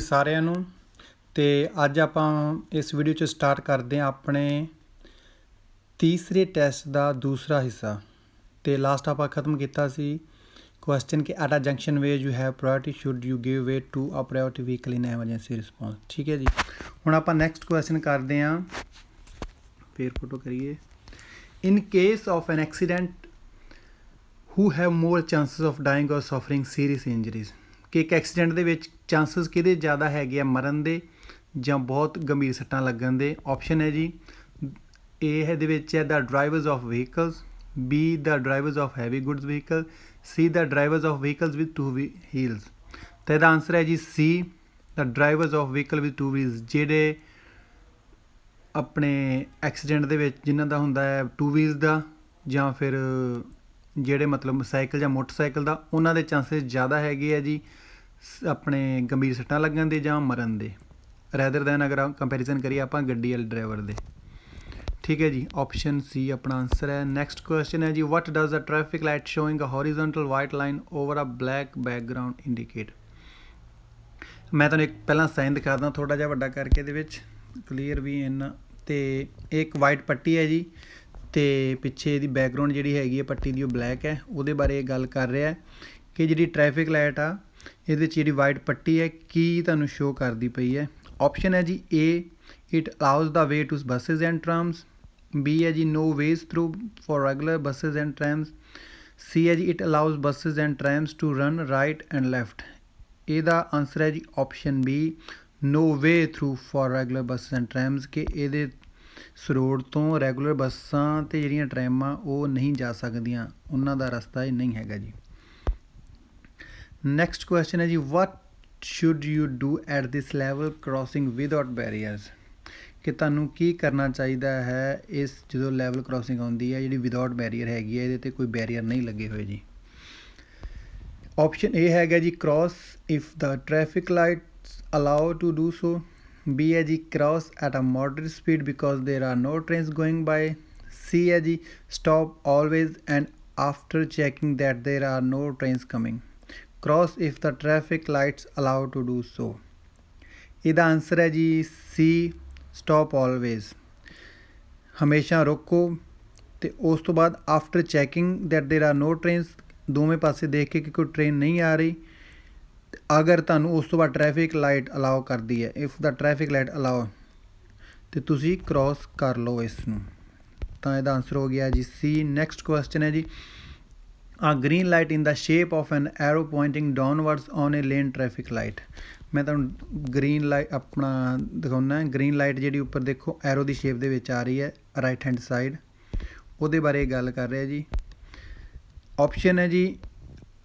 ਸਾਰਿਆਂ ਨੂੰ। ਤੇ ਅੱਜ ਆਪਾਂ ਇਸ ਵੀਡੀਓ 'ਚ ਸਟਾਰਟ ਕਰਦੇ ਹਾਂ ਆਪਣੇ ਤੀਸਰੇ ਟੈਸਟ ਦਾ ਦੂਸਰਾ ਹਿੱਸਾ। ਤੇ ਲਾਸਟ ਆਪਾਂ ਖਤਮ ਕੀਤਾ ਸੀ ਕੁਐਸਚਨ ਕਿ at a junction where you have priority should you give way to a priority vehicle in emergency response ਠੀਕ ਹੈ ਜੀ। ਹੁਣ ਆਪਾਂ ਨੈਕਸਟ ਕੁਐਸਚਨ ਕਰਦੇ ਹਾਂ। ਫੇਰ ਫੋਟੋ ਕਰੀਏ। In case of an accident who have more chances of dying or suffering serious injuries ਕਿ ਇੱਕ ਐਕਸੀਡੈਂਟ ਦੇ ਵਿੱਚ ਚਾਂਸਸ ਕਿਹਦੇ ਜ਼ਿਆਦਾ ਹੈਗੇ ਆ ਮਰਨ ਦੇ ਜਾਂ ਬਹੁਤ ਗੰਭੀਰ ਸੱਟਾਂ ਲੱਗਣ ਦੇ? ਆਪਸ਼ਨ ਹੈ ਜੀ ਏ ਹੈ ਦੇ ਵਿੱਚ ਹੈ the drivers of vehicles B the drivers of heavy goods vehicle C the drivers of vehicles with two wheels ਤਾਂ ਇਹਦਾ ਆਨਸਰ ਹੈ ਜੀ C the drivers of vehicle with two wheels ਜਿਹੜੇ ਆਪਣੇ ਐਕਸੀਡੈਂਟ ਦੇ ਵਿੱਚ ਜਿਨ੍ਹਾਂ ਦਾ ਹੁੰਦਾ ਹੈ ਟੂ ਵੀਲਸ ਦਾ ਜਾਂ ਫਿਰ ਜਿਹੜੇ ਮਤਲਬ ਸਾਈਕਲ ਜਾਂ ਮੋਟਰਸਾਈਕਲ ਦਾ, ਉਹਨਾਂ ਦੇ ਚਾਂਸਸ ਜ਼ਿਆਦਾ ਹੈਗੇ ਆ ਜੀ। ਆਪਣੇ ਗੰਭੀਰ ਸੱਟਾਂ ਲੱਗਣ ਦੇ ਜਾਂ ਮਰਨ ਦੇ। ਰੈਦਰ ਦੈਨ ਅਗਰ ਕੰਪੈਰੀਜ਼ਨ ਕਰੀਏ ਆਪਾਂ ਗੱਡੀ ਵਾਲੇ ਡਰਾਈਵਰ ਦੇ। ਠੀਕ ਹੈ ਜੀ ਆਪਸ਼ਨ ਸੀ ਆਪਣਾ ਆਨਸਰ ਹੈ। ਨੈਕਸਟ ਕੁਐਸਚਨ ਹੈ ਜੀ what does a traffic light showing a horizontal white line over a black background indicate ਮੈਂ ਤੁਹਾਨੂੰ ਇੱਕ ਪਹਿਲਾਂ ਸਾਈਨ ਦਿਖਾ ਦਾਂ ਥੋੜਾ ਜਿਹਾ ਵੱਡਾ ਕਰਕੇ ਇਹਦੇ ਵਿੱਚ। ਕਲੀਅਰ ਵੀ ਇਨ ਤੇ ਇਹ ਇੱਕ ਵਾਈਟ ਪੱਟੀ ਹੈ ਜੀ, ਤੇ ਪਿੱਛੇ ਇਹਦੀ ਬੈਕਗ੍ਰਾਉਂਡ ਜਿਹੜੀ ਹੈਗੀ ਹੈ ਪੱਟੀ ਦੀ ਉਹ ਬਲੈਕ ਹੈ। ਉਹਦੇ ਬਾਰੇ ਗੱਲ ਕਰ ਰਿਹਾ ਹੈ ਕਿ ਜਿਹੜੀ ਟ੍ਰੈਫਿਕ ਲਾਈਟ ਆ ਇਹਦੇ ਵਿੱਚ ਜਿਹੜੀ ਵਾਈਟ ਪੱਟੀ ਹੈ, ਕੀ ਤੁਹਾਨੂੰ ਸ਼ੋ ਕਰਦੀ ਪਈ ਹੈ? ਆਪਸ਼ਨ ਹੈ ਜੀ A it allows the way to buses and trams B ਹੈ ਜੀ no way through for regular buses and trams C ਹੈ ਜੀ it allows buses and trams to run right and left ਇਹਦਾ ਆਨਸਰ ਹੈ ਜੀ option B no way through for regular buses and trams ਕਿ ਇਹਦੇ ਇਸ ਤੋਂ ਰੈਗੂਲਰ ਬੱਸਾਂ ਤੇ ਜਿਹੜੀਆਂ ਟ੍ਰੈਮਾਂ ਉਹ ਨਹੀਂ ਜਾ ਸਕਦੀਆਂ। ਉਹਨਾਂ ਦਾ ਰਸਤਾ ਇਹ ਨਹੀਂ ਹੈਗਾ ਜੀ। ਨੈਕਸਟ ਕੁਐਸਚਨ ਹੈ ਜੀ what should you do at this level crossing without barriers ਕਿ ਤੁਹਾਨੂੰ ਕੀ ਕਰਨਾ ਚਾਹੀਦਾ ਹੈ ਇਸ ਜਦੋਂ ਲੈਵਲ ਕ੍ਰਾਸਿੰਗ ਆਉਂਦੀ ਹੈ ਜਿਹੜੀ ਵਿਦਆਊਟ ਬੈਰੀਅਰ ਹੈਗੀ ਹੈ ਇਹਦੇ ਤੇ ਕੋਈ ਬੈਰੀਅਰ ਨਹੀਂ ਲੱਗੇ ਹੋਏ ਜੀ ਆਪਸ਼ਨ A ਹੈਗਾ ਜੀ cross if the traffic lights allow to do so B ਹੈ ਜੀ cross at a moderate speed because there are no trains going by C ਹੈ ਜੀ stop always and after checking that there are no trains coming cross if the traffic lights allow to do so. ਇਹਦਾ answer ਹੈ ਜੀ ਸੀ stop always. ਹਮੇਸ਼ਾ ਰੋਕੋ ਤੇ ਉਸ ਤੋਂ ਬਾਅਦ after checking that there are no trains, ਦੋਵੇਂ ਪਾਸੇ ਦੇਖ ਕੇ ਕਿ ਕੋਈ ਟ੍ਰੇਨ ਨਹੀਂ ਆ ਰਹੀ, ਅਗਰ ਤੁਹਾਨੂੰ ਉਸ ਤੋਂ ਬਾਅਦ ਟ੍ਰੈਫਿਕ ਲਾਈਟ ਅਲਾਉ ਕਰਦੀ ਹੈ if the traffic light allow ਤੇ ਤੁਸੀਂ ਕ੍ਰਾਸ ਕਰ ਲਓ ਇਸ ਨੂੰ। ਤਾਂ ਇਹਦਾ ਆਨਸਰ ਹੋ ਗਿਆ ਜੀ ਸੀ ਨੈਕਸਟ ਕੁਐਸਚਨ ਹੈ ਜੀ। A green light in the shape of an arrow pointing downwards on a lane traffic light ਮੈਂ ਤੁਹਾਨੂੰ ਗ੍ਰੀਨ ਲਾਈਟ ਆਪਣਾ ਦਿਖਾਉਣਾ ਹੈ ਗ੍ਰੀਨ ਲਾਈਟ ਜਿਹੜੀ ਉੱਪਰ ਦੇਖੋ ਐਰੋ ਦੀ ਸ਼ੇਪ ਦੇ ਵਿੱਚ ਆ ਰਹੀ ਹੈ ਰਾਈਟ ਹੈਂਡ ਸਾਈਡ ਉਹਦੇ ਬਾਰੇ ਗੱਲ ਕਰ ਰਿਹਾ ਜੀ ਆਪਸ਼ਨ ਹੈ ਜੀ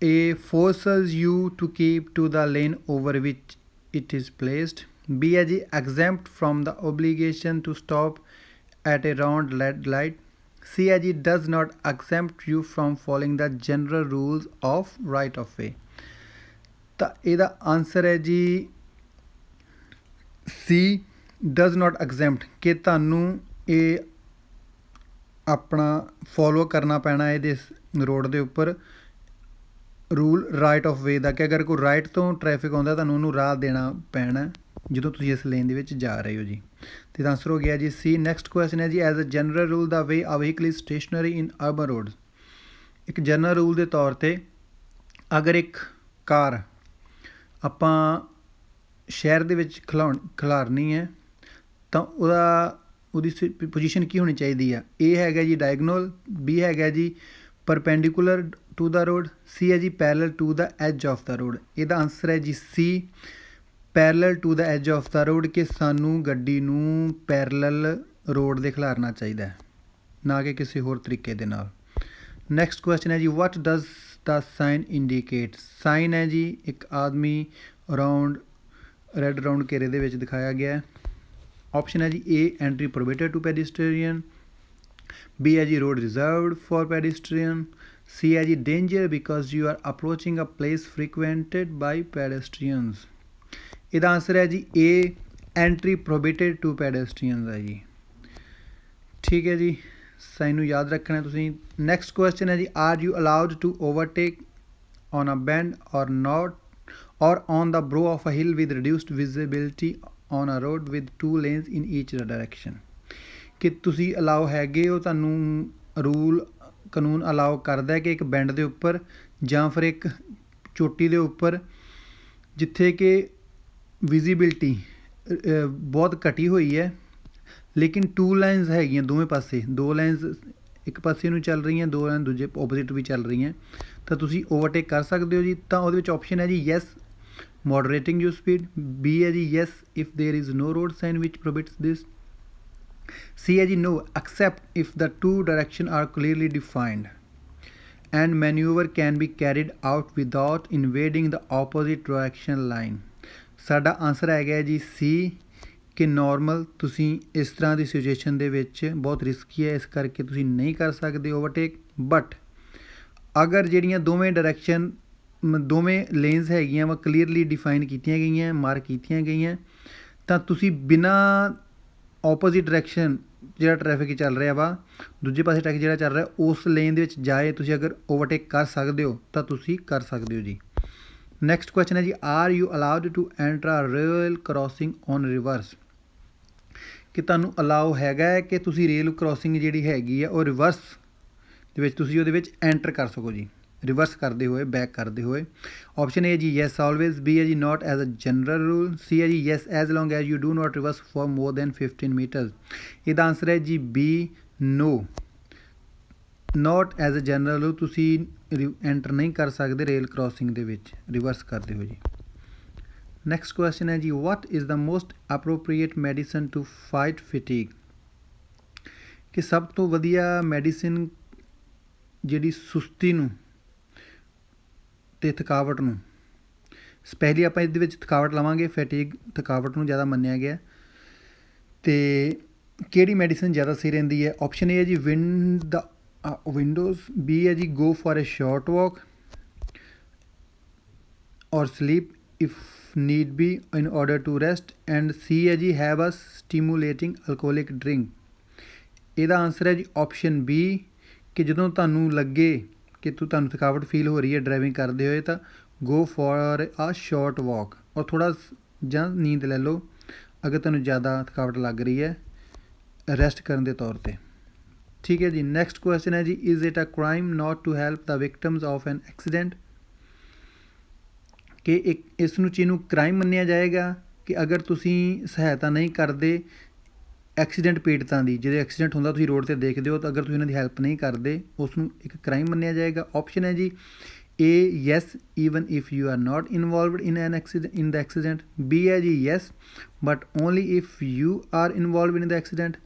A forces you to keep to the lane over which it is placed. B ਹੈ ਜੀ exempt from the obligation to stop at a round red light. C ਹੈ ਜੀ does not exempt you from following the general rules of right of way. ਤਾਂ ਇਹਦਾ answer ਹੈ ਜੀ C does not exempt ਕਿ ਤੁਹਾਨੂੰ ਇਹ ਆਪਣਾ ਫੋਲੋ ਕਰਨਾ ਪੈਣਾ ਇਹਦੇ ਰੋਡ ਦੇ ਉੱਪਰ ਰੂਲ ਰਾਈਟ ਆਫ ਵੇ ਦਾ ਕਿ ਅਗਰ ਕੋਈ ਰਾਈਟ ਤੋਂ ਟ੍ਰੈਫਿਕ ਆਉਂਦਾ ਤੁਹਾਨੂੰ ਉਹਨੂੰ ਰਾਹ ਦੇਣਾ ਪੈਣਾ ਜਦੋਂ ਤੁਸੀਂ ਇਸ ਲੇਨ ਦੇ ਵਿੱਚ ਜਾ ਰਹੇ ਹੋ ਜੀ ਤੇ ਆਨਸਰ ਹੋ ਗਿਆ ਜੀ ਸੀ ਨੈਕਸਟ ਕੁਐਸਚਨ ਹੈ ਜੀ as a general rule the way a vehicle is stationary in urban roads ਇੱਕ ਜਨਰਲ ਰੂਲ ਦੇ ਤੌਰ ਤੇ ਅਗਰ ਇੱਕ ਕਾਰ ਆਪਾਂ ਸ਼ਹਿਰ ਦੇ ਵਿੱਚ ਖਲਾਉਣ, ਖਿਲਾਰਨੀ ਹੈ, ਤਾਂ ਉਹਦਾ, ਉਹਦੀ ਪੋਜੀਸ਼ਨ ਕੀ ਹੋਣੀ ਚਾਹੀਦੀ ਆ? A ਹੈਗਾ ਜੀ ਡਾਇਗਨਲ ਬੀ ਹੈਗਾ ਜੀ perpendicular to the road C ਹੈ ਜੀ parallel to the edge of the road ਇਹਦਾ ਆਨਸਰ ਹੈ ਜੀ C parallel to the edge of the road ਕਿ ਸਾਨੂੰ ਗੱਡੀ ਨੂੰ ਪੈਰਲਲ ਰੋਡ ਦੇ ਖਿਲਾਰਨਾ ਚਾਹੀਦਾ ਹੈ, ਨਾ ਕਿ ਕਿਸੇ ਹੋਰ ਤਰੀਕੇ ਦੇ ਨਾਲ। ਨੈਕਸਟ ਕੁਐਸਚਨ ਹੈ ਜੀ what does the sign indicate sign ਹੈ ਜੀ, ਇੱਕ ਆਦਮੀ ਅਰਾਊਂਡ ਰੈੱਡ ਰਾਉਂਡ ਘੇਰੇ ਦੇ ਵਿੱਚ ਦਿਖਾਇਆ ਗਿਆ ਹੈ। ਆਪਸ਼ਨ ਹੈ ਜੀ A entry prohibited to pedestrian B ਹੈ ਜੀ road reserved for pedestrian C ਹੈ ਜੀ danger because you are approaching a place frequented by pedestrians ਇਹਦਾ ਆਨਸਰ ਹੈ ਜੀ ਏ ਐਂਟਰੀ ਪ੍ਰੋਬੇਟਡ ਟੂ ਪੈਡਿਸਟਰੀਅਨਸ ਹੈ ਜੀ। ਠੀਕ ਹੈ ਜੀ ਸਾਈਨ ਨੂੰ ਯਾਦ ਰੱਖਣਾ ਤੁਸੀਂ। ਨੈਕਸਟ ਕੁਐਸਚਨ ਹੈ ਜੀ are you allowed to overtake on a bend or not or on the brow of a hill with reduced visibility on a road with two lanes in each direction? ਕਿ ਤੁਸੀਂ allow ਹੈਗੇ ਹੋ, ਤੁਹਾਨੂੰ rule ਕਾਨੂੰਨ allow ਕਰਦਾ ਹੈ ਕਿ ਇੱਕ ਬੈਂਡ ਦੇ ਉੱਪਰ ਜਾਂ ਫਿਰ ਇੱਕ ਚੋਟੀ ਦੇ ਉੱਪਰ, ਜਿੱਥੇ ਕਿ ਵਿਜ਼ੀਬਿਲਟੀ ਬਹੁਤ ਘਟੀ ਹੋਈ ਹੈ ਲੇਕਿਨ ਟੂ ਲਾਈਨਸ ਹੈਗੀਆਂ ਦੋਵੇਂ ਪਾਸੇ ਦੋ ਲਾਈਨਸ ਇੱਕ ਪਾਸੇ ਨੂੰ ਚੱਲ ਰਹੀਆਂ ਦੋ ਲਾਈਨ ਦੂਜੇ ਆਪੋਜ਼ਿਟ ਵੀ ਚੱਲ ਰਹੀਆਂ ਤਾਂ ਤੁਸੀਂ ਓਵਰਟੇਕ ਕਰ ਸਕਦੇ ਹੋ ਜੀ ਤਾਂ ਉਹਦੇ ਵਿੱਚ ਆਪਸ਼ਨ ਹੈ ਜੀ yes moderating you speed B ਹੈ ਜੀ yes if there is no road sign which prohibits this C ਹੈ ਜੀ no except if the two direction are clearly defined and manoeuvre can be carried out without invading the opposite direction line ਸਾਡਾ answer ਹੈਗਾ ਜੀ ਸੀ ਕਿ normal ਤੁਸੀਂ ਇਸ ਤਰ੍ਹਾਂ ਦੀ situation ਦੇ ਵਿੱਚ ਬਹੁਤ ਰਿਸਕੀ ਹੈ, ਇਸ ਕਰਕੇ ਤੁਸੀਂ ਨਹੀਂ ਕਰ ਸਕਦੇ ਓਵਰਟੇਕ ਬਟ ਅਗਰ ਜਿਹੜੀਆਂ ਦੋਵੇਂ ਡਾਇਰੈਕਸ਼ਨ ਦੋਵੇਂ ਲੇਨਸ ਹੈਗੀਆਂ ਵਾ ਕਲੀਅਰਲੀ ਡਿਫਾਈਨ ਕੀਤੀਆਂ ਗਈਆਂ ਮਾਰਕ ਕੀਤੀਆਂ ਗਈਆਂ, ਤਾਂ ਤੁਸੀਂ ਬਿਨਾ ਆਪੋਜ਼ਿਟ ਡਾਇਰੈਕਸ਼ਨ ਜਿਹੜਾ ਟ੍ਰੈਫਿਕ ਚੱਲ ਰਿਹਾ ਵਾ, ਦੂਜੇ ਪਾਸੇ ਟਰੈਫਿਕ ਜਿਹੜਾ ਚੱਲ ਰਿਹਾ, ਉਸ ਲੇਨ ਦੇ ਵਿੱਚ ਜਾਏ, ਤੁਸੀਂ ਅਗਰ ਓਵਰਟੇਕ ਕਰ ਸਕਦੇ ਹੋ, ਤਾਂ ਤੁਸੀਂ ਕਰ ਸਕਦੇ ਹੋ ਜੀ। ਨੈਕਸਟ ਕੁਐਸਚਨ ਹੈ ਜੀ are you allowed to enter a rail crossing on reverse ਕਿ ਤੁਹਾਨੂੰ ਅਲਾਉ ਹੈਗਾ ਹੈ ਕਿ ਤੁਸੀਂ ਰੇਲ ਕ੍ਰਾਸਿੰਗ ਜਿਹੜੀ ਹੈਗੀ ਆ ਉਹ ਰਿਵਰਸ ਦੇ ਵਿੱਚ ਤੁਸੀਂ ਉਹਦੇ ਵਿੱਚ ਐਂਟਰ ਕਰ ਸਕੋ ਜੀ। ਰਿਵਰਸ ਕਰਦੇ ਹੋਏ ਬੈਕ ਕਰਦੇ ਹੋਏ। ਆਪਸ਼ਨ ਏ ਜੀ ਯੈਸ ਆਲਵੇਜ਼ ਬੀ ਹੈ ਜੀ not as a general rule C ਹੈ ਜੀ yes as long as you do not reverse for more than 15 metres ਇਹਦਾ ਆਨਸਰ ਹੈ ਜੀ B no not as a general rule ਤੁਸੀਂ enter ਨਹੀਂ ਕਰ ਸਕਦੇ ਰੇਲ ਕ੍ਰਾਸਿੰਗ ਦੇ ਵਿੱਚ। ਰਿਵਰਸ ਕਰਦੇ ਹੋ ਜੀ। ਨੈਕਸਟ ਕੁਐਸਚਨ ਹੈ ਜੀ what is the most appropriate medicine to fight fatigue ਕਿ ਸਭ ਤੋਂ ਵਧੀਆ ਮੈਡੀਸਿਨ ਜਿਹੜੀ ਸੁਸਤੀ ਨੂੰ ਤੇ ਥਕਾਵਟ ਨੂੰ। ਸਪੈਸ਼ਲੀ ਆਪਾਂ ਇਹਦੇ ਵਿੱਚ ਥਕਾਵਟ ਲਵਾਂਗੇ ਫੈਟੀਗ ਥਕਾਵਟ ਨੂੰ ਜ਼ਿਆਦਾ ਮੰਨਿਆ ਗਿਆ। ਤੇ ਕਿਹੜੀ ਮੈਡੀਸਨ ਜ਼ਿਆਦਾ ਸਹੀ ਰਹਿੰਦੀ ਹੈ? ਆਪਸ਼ਨ ਏ ਹੈ ਜੀ ਵਿੰਡ ਦਾ ਵਿੰਡੋਜ਼ ਬੀ ਹੈ ਜੀ go for a short walk or sleep if need B in order to rest and C ਹੈ ਜੀ have a stimulating alcoholic drink ਇਹਦਾ ਆਨਸਰ ਹੈ ਜੀ ਆਪਸ਼ਨ ਬੀ ਕਿ ਜਦੋਂ ਤੁਹਾਨੂੰ ਲੱਗੇ ਕਿ ਤੂੰ ਤੁਹਾਨੂੰ ਥਕਾਵਟ ਫੀਲ ਹੋ ਰਹੀ ਹੈ ਡਰਾਈਵਿੰਗ ਕਰਦੇ ਹੋਏ, ਤਾਂ go for a short walk ਔਰ ਥੋੜਾ ਜਾਂ ਨੀਂਦ ਲੈ ਲਓ, ਅਗਰ ਤੁਹਾਨੂੰ ਜ਼ਿਆਦਾ ਥਕਾਵਟ ਲੱਗ ਰਹੀ ਹੈ ਰੈਸਟ ਕਰਨ ਦੇ ਤੌਰ ਤੇ। ਠੀਕ ਹੈ ਜੀ ਨੈਕਸਟ ਕੁਐਸਚਨ ਹੈ ਜੀ is it a crime not to help the victims of an accident ਕਿ ਇੱਕ ਇਸ ਨੂੰ ਚੀਜ਼ ਨੂੰ ਕ੍ਰਾਈਮ ਮੰਨਿਆ ਜਾਏਗਾ ਕਿ ਅਗਰ ਤੁਸੀਂ ਸਹਾਇਤਾ ਨਹੀਂ ਕਰਦੇ ਐਕਸੀਡੈਂਟ ਪੀੜਤਾਂ ਦੀ ਜਿਹਦੇ ਐਕਸੀਡੈਂਟ ਹੁੰਦਾ ਤੁਸੀਂ ਰੋਡ ਤੇ ਦੇਖਦੇ ਹੋ ਤਾਂ ਅਗਰ ਤੁਸੀਂ ਉਹਨਾਂ ਦੀ ਹੈਲਪ ਨਹੀਂ ਕਰਦੇ, ਉਸ ਨੂੰ ਇੱਕ ਕ੍ਰਾਈਮ ਮੰਨਿਆ ਜਾਏਗਾ। ਆਪਸ਼ਨ ਹੈ ਜੀ, A, yes, even if you are not involved in an accident, in the accident. B ਹੈ ਜੀ, yes, but only if you are involved in the accident.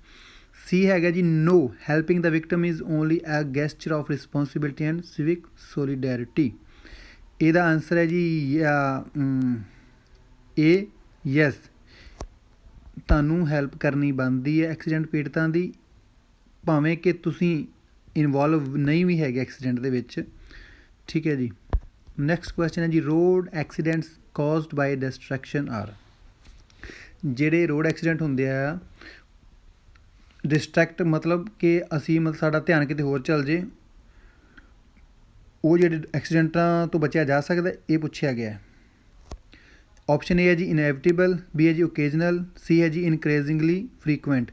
C ਹੈਗਾ ਜੀ no helping the victim is only a gesture of responsibility and civic solidarity ਇਹਦਾ answer ਹੈ ਜੀ A yes ਤੁਹਾਨੂੰ help ਕਰਨੀ ਬਣਦੀ ਹੈ ਐਕਸੀਡੈਂਟ ਪੀੜਤਾਂ ਦੀ, ਭਾਵੇਂ ਕਿ ਤੁਸੀਂ ਇਨਵੋਲਵ ਨਹੀਂ ਵੀ ਹੈਗੇ ਐਕਸੀਡੈਂਟ ਦੇ ਵਿੱਚ। ਠੀਕ ਹੈ ਜੀ। ਨੈਕਸਟ ਕੁਐਸਚਨ ਹੈ ਜੀ road accidents caused by distraction are ਜਿਹੜੇ ਰੋਡ ਐਕਸੀਡੈਂਟ ਹੁੰਦੇ ਆ ਡਿਸਟਰੈਕਟ ਮਤਲਬ ਕਿ ਅਸੀਂ ਮਤਲਬ ਸਾਡਾ ਧਿਆਨ ਕਿਤੇ ਹੋਰ ਚੱਲ ਜੇ, ਉਹ ਜਿਹੜੇ ਐਕਸੀਡੈਂਟਾਂ ਤੋਂ ਬਚਿਆ ਜਾ ਸਕਦਾ, ਇਹ ਪੁੱਛਿਆ ਗਿਆ ਹੈ। ਆਪਸ਼ਨ ਏ ਹੈ ਜੀ ਇਨਐਵਿਟੇਬਲ ਬੀ ਹੈ ਜੀ ਓਕੇਜਨਲ ਸੀ ਹੈ ਜੀ ਇਨਕਰੀਜ਼ਿੰਗਲੀ ਫ੍ਰੀਕੁਐਂਟ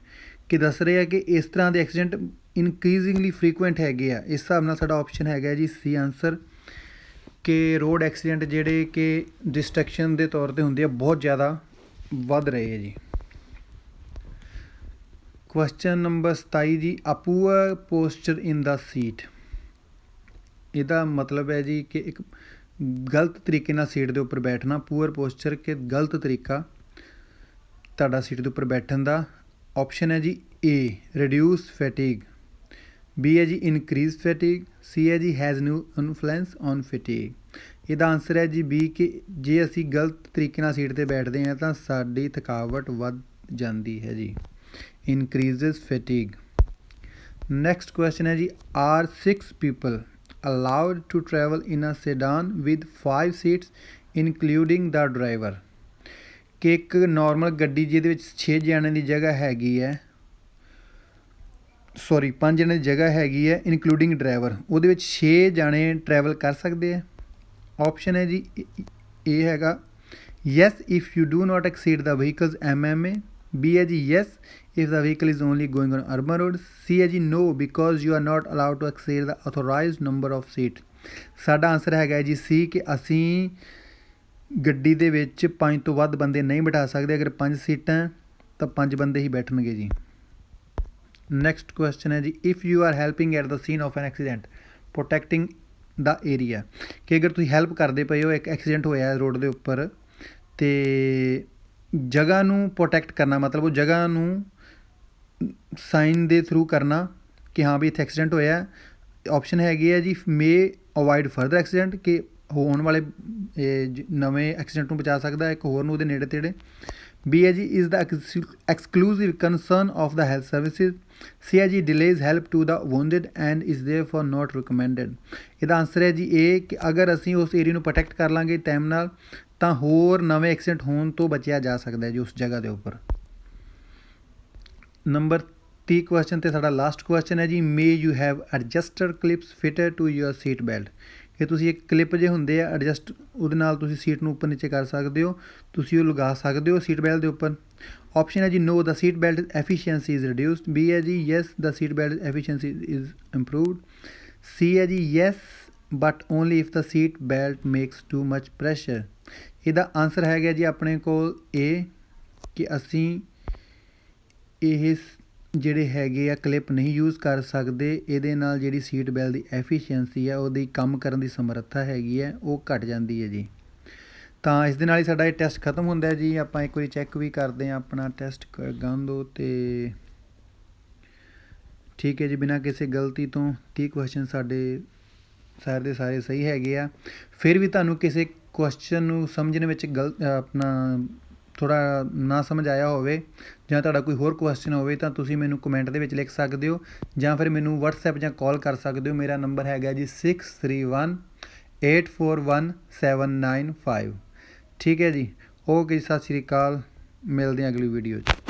ਕਿ ਦੱਸ ਰਹੇ ਆ ਕਿ ਇਸ ਤਰ੍ਹਾਂ ਦੇ ਐਕਸੀਡੈਂਟ ਇਨਕਰੀਜ਼ਿੰਗਲੀ ਫ੍ਰੀਕੁਐਂਟ ਹੈਗੇ ਆ। ਇਸ ਹਿਸਾਬ ਨਾਲ ਸਾਡਾ ਆਪਸ਼ਨ ਹੈਗਾ ਜੀ ਸੀ ਆਨਸਰ ਕਿ ਰੋਡ ਐਕਸੀਡੈਂਟ ਜਿਹੜੇ ਕਿ ਡਿਸਟਰੈਕਸ਼ਨ ਦੇ ਤੌਰ ਤੇ ਹੁੰਦੇ ਆ, ਬਹੁਤ ਜ਼ਿਆਦਾ ਵੱਧ ਰਹੇ ਆ ਜੀ। ਕੁਐਸਚਨ ਨੰਬਰ 27 ਜੀ ਅਪੂਅਰ ਪੋਸਚਰ ਇਨ ਦਾ ਸੀਟ ਇਹਦਾ ਮਤਲਬ ਹੈ ਜੀ ਕਿ ਇੱਕ ਗਲਤ ਤਰੀਕੇ ਨਾਲ ਸੀਟ ਦੇ ਉੱਪਰ ਬੈਠਣਾ ਪੂਅਰ ਪੋਸਚਰ ਕਿ ਗਲਤ ਤਰੀਕਾ ਤੁਹਾਡਾ ਸੀਟ ਦੇ ਉੱਪਰ ਬੈਠਣ ਦਾ। ਆਪਸ਼ਨ ਹੈ ਜੀ ਏ ਰਿਡਿਊਸ ਫੈਟੀਗ ਬੀ ਹੈ ਜੀ ਇਨਕਰੀਜ਼ ਫੈਟੀਗ ਸੀ ਹੈ ਜੀ has new influence on fatigue ਇਹਦਾ ਆਨਸਰ ਹੈ ਜੀ ਬੀ ਕਿ ਜੇ ਅਸੀਂ ਗਲਤ ਤਰੀਕੇ ਨਾਲ ਸੀਟ ਤੇ ਬੈਠਦੇ ਹਾਂ ਤਾਂ ਸਾਡੀ ਥਕਾਵਟ ਵੱਧ ਜਾਂਦੀ ਹੈ ਜੀ। ਇਨਕਰੀਜ਼ਸ ਫੈਟੀਗ ਨੈਕਸਟ ਕੁਐਸਚਨ ਹੈ ਜੀ are 6 people allowed to travel in a sedan with 5 seats including the driver ਕਿ ਇੱਕ ਨਾਰਮਲ ਗੱਡੀ ਜਿਹਦੇ ਵਿੱਚ 6 ਜਣਿਆਂ ਦੀ ਜਗ੍ਹਾ ਹੈਗੀ ਹੈ ਸੌਰੀ 5 ਜਣਿਆਂ ਦੀ ਜਗ੍ਹਾ ਹੈਗੀ ਹੈ ਇਨਕਲੂਡਿੰਗ ਡਰਾਈਵਰ ਉਹਦੇ ਵਿੱਚ 6 ਜਣੇ ਟਰੈਵਲ ਕਰ ਸਕਦੇ ਆ ਆਪਸ਼ਨ ਹੈ ਜੀ ਇਹ ਹੈਗਾ yes, if you do not exceed the vehicle's MMA B ਹੈ ਜੀ yes. If the vehicle is only going on urban roads, C ਹੈ ਜੀ no, because you are not allowed to exceed the authorized number of seats. ਸਾਡਾ answer ਹੈਗਾ ਜੀ C ਕਿ ਅਸੀਂ ਗੱਡੀ ਦੇ ਵਿੱਚ ਪੰਜ ਤੋਂ ਵੱਧ ਬੰਦੇ ਨਹੀਂ ਬਿਠਾ ਸਕਦੇ। ਅਗਰ ਪੰਜ ਸੀਟਾਂ ਤਾਂ ਪੰਜ ਬੰਦੇ ਹੀ ਬੈਠਣਗੇ ਜੀ। ਨੈਕਸਟ ਕੁਐਸਚਨ ਹੈ ਜੀ if you are helping at the scene of an accident protecting the area ਕਿ ਅਗਰ ਤੁਸੀਂ ਹੈਲਪ ਕਰਦੇ ਪਏ ਹੋ, ਇੱਕ ਐਕਸੀਡੈਂਟ ਹੋਇਆ ਰੋਡ ਦੇ ਉੱਪਰ, ਤੇ ਜਗ੍ਹਾ ਨੂੰ ਪ੍ਰੋਟੈਕਟ ਕਰਨਾ, ਮਤਲਬ ਉਹ ਜਗ੍ਹਾ ਨੂੰ ਸਾਈਨ ਦੇ ਥਰੂ ਕਰਨਾ ਕਿ ਹਾਂ ਵੀ ਇੱਥੇ ਐਕਸੀਡੈਂਟ ਹੋਇਆ ਆਪਸ਼ਨ ਹੈਗੀ ਹੈ ਜੀ ਮੇ ਅਵੋਇਡ ਫਰਦਰ ਐਕਸੀਡੈਂਟ ਕਿ ਹੋਣ ਵਾਲੇ ਨਵੇਂ ਐਕਸੀਡੈਂਟ ਨੂੰ ਬਚਾ ਸਕਦਾ ਹੈ, ਇੱਕ ਹੋਰ ਨੂੰ ਉਹਦੇ ਨੇੜੇ ਤੇੜੇ। ਬੀ ਹੈ ਜੀ is the exclusive concern of the health services C ਹੈ ਜੀ delays help to the wounded and is therefore not recommended ਇਹਦਾ ਆਨਸਰ ਹੈ ਜੀ ਇਹ ਕਿ ਅਗਰ ਅਸੀਂ ਉਸ ਏਰੀਆ ਨੂੰ ਪ੍ਰੋਟੈਕਟ ਕਰ ਲਾਂਗੇ ਟਾਈਮ ਨਾਲ ਤਾਂ ਹੋਰ ਨਵੇਂ ਐਕਸੀਡੈਂਟ ਹੋਣ ਤੋਂ ਬਚਿਆ ਜਾ ਸਕਦਾ ਜੀ ਉਸ ਜਗ੍ਹਾ ਦੇ ਉੱਪਰ। ਨੰਬਰ 30 ਕੁਐਸਚਨ ਤੇ ਸਾਡਾ ਲਾਸਟ ਕੁਐਸਚਨ ਹੈ ਜੀ। May you have adjusted clips fitted to your seat belt ਕਿ ਤੁਸੀਂ ਇੱਕ ਕਲਿੱਪ ਜੇ ਹੁੰਦੇ ਆ ਐਡਜਸਟ ਉਹਦੇ ਨਾਲ ਤੁਸੀਂ ਸੀਟ ਨੂੰ ਉੱਪਰ ਨੀਚੇ ਕਰ ਸਕਦੇ ਹੋ। ਤੁਸੀਂ ਉਹ ਲਗਾ ਸਕਦੇ ਹੋ ਸੀਟ ਬੈਲਟ ਦੇ ਉੱਪਰ। ਆਪਸ਼ਨ ਹੈ ਜੀ no the seat belt efficiency is reduced B ਹੈ ਜੀ yes the seat belt efficiency is improved C ਹੈ ਜੀ yes but only if the seat belt makes too much pressure ਇਹਦਾ ਆਨਸਰ ਹੈਗਾ ਜੀ ਆਪਣੇ ਕੋਲ ਇਹ ਕਿ ਅਸੀਂ ਇਹ ਜਿਹੜੇ ਹੈਗੇ ਆ ਕਲਿੱਪ ਨਹੀਂ ਯੂਜ਼ ਕਰ ਸਕਦੇ, ਇਹਦੇ ਨਾਲ ਜਿਹੜੀ ਸੀਟ ਬੈਲਟ ਦੀ ਐਫੀਸ਼ੀਐਂਸੀ ਆ, ਉਹਦੀ ਕੰਮ ਕਰਨ ਦੀ ਸਮਰੱਥਾ ਹੈਗੀ ਹੈ ਉਹ ਘਟ ਜਾਂਦੀ ਹੈ ਜੀ। ਤਾਂ ਇਸ ਦੇ ਨਾਲ ਹੀ ਸਾਡਾ ਇਹ ਟੈਸਟ ਖਤਮ ਹੁੰਦਾ ਹੈ ਜੀ, ਆਪਾਂ ਇੱਕ ਵਾਰੀ ਚੈੱਕ ਵੀ ਕਰਦੇ ਹਾਂ, ਆਪਣਾ ਟੈਸਟ ਗੰਦੋ ਤੇ ਠੀਕ ਹੈ ਜੀ, ਬਿਨਾਂ ਕਿਸੇ ਗਲਤੀ ਤੋਂ 30 ਕੁਐਸਚਨ ਸਾਡੇ ਸਾਰੇ ਦੇ ਸਾਰੇ ਸਹੀ ਹੈਗੇ ਆ। ਫਿਰ ਵੀ ਤੁਹਾਨੂੰ ਕਿਸੇ ਕੁਐਸਚਨ ਨੂੰ ਸਮਝਣ ਵਿੱਚ ਗਲਤ ਆਪਣਾ ਥੋੜਾ ਨਾ ਸਮਝ ਆਇਆ ਹੋਵੇ ਜਾਂ ਤੁਹਾਡਾ ਕੋਈ ਹੋਰ ਕੁਐਸਚਨ ਹੋਵੇ ਤਾਂ ਤੁਸੀਂ ਮੈਨੂੰ ਕਮੈਂਟ ਦੇ ਵਿੱਚ ਲਿਖ ਸਕਦੇ ਹੋ ਜਾਂ ਫਿਰ ਮੈਨੂੰ WhatsApp ਜਾਂ ਕਾਲ ਕਰ ਸਕਦੇ ਹੋ। ਮੇਰਾ ਨੰਬਰ ਹੈਗਾ ਜੀ 631 841795 ਠੀਕ ਹੈ ਜੀ। ਓਕੇ ਜੀ, ਸਤਿ ਸ਼੍ਰੀ ਅਕਾਲ। ਮਿਲਦੇ ਹਾਂ ਅਗਲੀ ਵੀਡੀਓ 'ਚ।